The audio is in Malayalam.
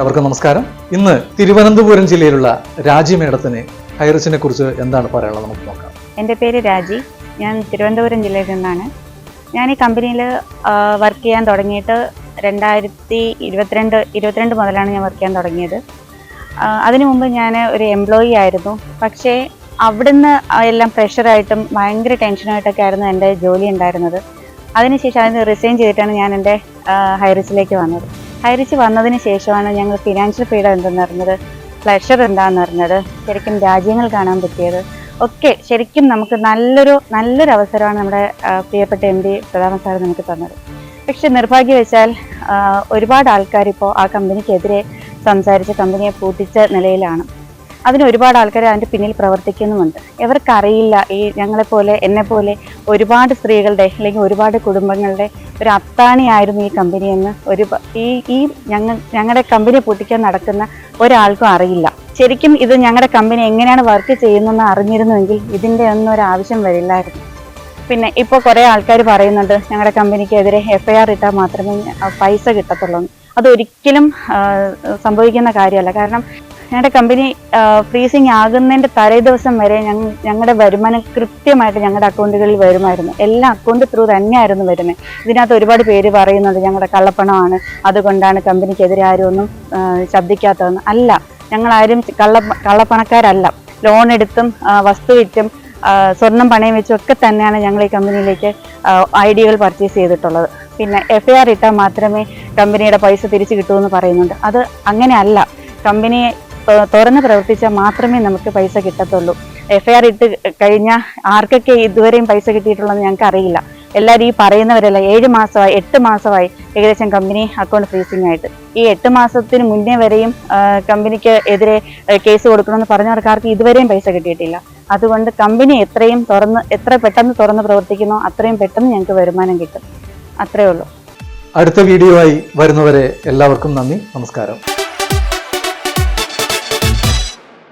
അവർക്ക് നമസ്കാരം. ഇന്ന് തിരുവനന്തപുരം ജില്ലയിലുള്ള രാജി മേഡത്തിന് ഹൈറസിനെ കുറിച്ച് എന്താണ് പറയാനുള്ളത് നമുക്ക് നോക്കാം. എന്റെ പേര് രാജി. ഞാൻ തിരുവനന്തപുരം ജില്ലയിൽ നിന്നാണ്. ഞാൻ ഈ കമ്പനിയിൽ വർക്ക് ചെയ്യാൻ തുടങ്ങിയിട്ട് രണ്ടായിരത്തി ഇരുപത്തിരണ്ട് ഇരുപത്തിരണ്ട് മുതലാണ് ഞാൻ വർക്ക് ചെയ്യാൻ തുടങ്ങിയത്. അതിനു മുമ്പ് ഞാൻ ഒരു എംപ്ലോയി ആയിരുന്നു. പക്ഷേ അവിടുന്ന് എല്ലാം പ്രഷറായിട്ടും ഭയങ്കര ടെൻഷനായിട്ടൊക്കെ ആയിരുന്നു എന്റെ ജോലി ഉണ്ടായിരുന്നത്. അതിനുശേഷം അതിന് റിസൈൻ ചെയ്തിട്ടാണ് ഞാൻ എന്റെ ഹൈറിച്ചിലേക്ക് വന്നത്. ഹൈറിച്ച് വന്നതിന് ശേഷമാണ് ഞങ്ങൾ ഫിനാൻഷ്യൽ ഫ്രീഡം എന്തെന്ന് അറിഞ്ഞത്? പ്ലഷർ എന്താണെന്ന് അറിഞ്ഞത്? ശരിക്കും രാജ്യങ്ങൾ കാണാൻ പറ്റിയത്. ഒക്കെ ശരിക്കും നമുക്ക് നല്ലൊരു നല്ലൊരു അവസരമാണ് നമ്മുടെ പ്രിയപ്പെട്ട എം ഡി പ്രധാന സാർ നമുക്ക് തന്നത്. പക്ഷെ നിർഭാഗ്യവശാൽ ഒരുപാട് ആൾക്കാർ ഇപ്പോൾ ആ കമ്പനിക്കെതിരെ സംസാരിച്ച് കമ്പനിയെ പൂട്ടിച്ച നിലയിലാണ്. അതിന് ഒരുപാട് ആൾക്കാർ അതിന്റെ പിന്നിൽ പ്രവർത്തിക്കുന്നുമുണ്ട്. ഇവർക്കറിയില്ല ഈ ഞങ്ങളെപ്പോലെ എന്നെപ്പോലെ ഒരുപാട് സ്ത്രീകളുടെ അല്ലെങ്കിൽ ഒരുപാട് കുടുംബങ്ങളുടെ ഒരു അത്താണിയായിരുന്നു ഈ കമ്പനി എന്ന് ഒരു ഈ ഈ ഞങ്ങൾ ഞങ്ങളുടെ കമ്പനി പൊട്ടിക്കാൻ നടക്കുന്ന ഒരാൾക്കും അറിയില്ല. ശരിക്കും ഇത് ഞങ്ങളുടെ കമ്പനി എങ്ങനെയാണ് വർക്ക് ചെയ്യുന്നതെന്ന് അറിഞ്ഞിരുന്നുവെങ്കിൽ ഇതിന്റെ ഒന്നും ഒരു ആവശ്യം വരില്ലായിരുന്നു. പിന്നെ ഇപ്പോൾ കുറേ ആൾക്കാർ പറയുന്നുണ്ട് ഞങ്ങളുടെ കമ്പനിക്കെതിരെ എഫ് ഐ ആർ ഇട്ടാൽ മാത്രമേ പൈസ കിട്ടത്തുള്ളൂ. അതൊരിക്കലും സംഭവിക്കുന്ന കാര്യമല്ല. കാരണം ഞങ്ങളുടെ കമ്പനി ഫ്രീസിങ് ആകുന്നതിന്റെ തലേ ദിവസം വരെ ഞങ്ങളുടെ വരുമാനം കൃത്യമായിട്ട് ഞങ്ങളുടെ അക്കൗണ്ടുകളിൽ വരുമായിരുന്നു. എല്ലാ അക്കൗണ്ട് ത്രൂ തന്നെയായിരുന്നു വരുന്നത് ഇതിനകത്ത് ഒരുപാട് പേര് പറയുന്നുണ്ട് ഞങ്ങളുടെ കള്ളപ്പണമാണ്. അതുകൊണ്ടാണ് കമ്പനിക്കെതിരെ ആരും ഒന്നും ശബ്ദിക്കാത്തതെന്ന്. അല്ല ഞങ്ങളാരും കള്ള കള്ളപ്പണക്കാരല്ല. ലോൺ എടുത്തും വസ്തു വിറ്റും സ്വർണം പണയം വെച്ചും ഒക്കെ തന്നെയാണ് ഞങ്ങൾ ഈ കമ്പനിയിലേക്ക് ഐ ഡികൾ പർച്ചേസ് ചെയ്തിട്ടുള്ളത്. പിന്നെ എഫ് ഐ ആർ ഇട്ടാൽ മാത്രമേ കമ്പനിയുടെ പൈസ തിരിച്ചു കിട്ടൂ എന്ന് പറയുന്നുണ്ട്. അത് അങ്ങനെയല്ല. കമ്പനിയെ ത- തുറന്ന് പ്രവർത്തിച്ചാൽ മാത്രമേ നമുക്ക് പൈസ കിട്ടത്തുള്ളൂ. എഫ്ഐആർ ഇട്ട് കഴിഞ്ഞാൽ ആർക്കൊക്കെ ഇതുവരെയും പൈസ കിട്ടിയിട്ടുള്ളതെന്ന് ഞങ്ങൾക്ക് അറിയില്ല. എല്ലാവരും ഈ പറയുന്നവരല്ല ഏഴ് മാസമായി എട്ട് മാസമായി ഏകദേശം കമ്പനി അക്കൗണ്ട് ഫ്രീസിംഗ് ആയിട്ട്. ഈ എട്ട് മാസത്തിന് മുന്നേ വരെയും കമ്പനിക്ക് എതിരെ കേസ് കൊടുക്കണമെന്ന് പറഞ്ഞവർക്കാർക്ക് ഇതുവരെയും പൈസ കിട്ടിയിട്ടില്ല. അതുകൊണ്ട് കമ്പനി എത്രയും തുറന്ന് എത്ര പെട്ടെന്ന് തുറന്ന് പ്രവർത്തിക്കുന്നോ അത്രയും പെട്ടെന്ന് ഞങ്ങൾക്ക് വരുമാനം കിട്ടും. അത്രേ ഉള്ളൂ. അടുത്ത വീഡിയോ ആയി വരുന്നവരെ എല്ലാവർക്കും നന്ദി നമസ്കാരം.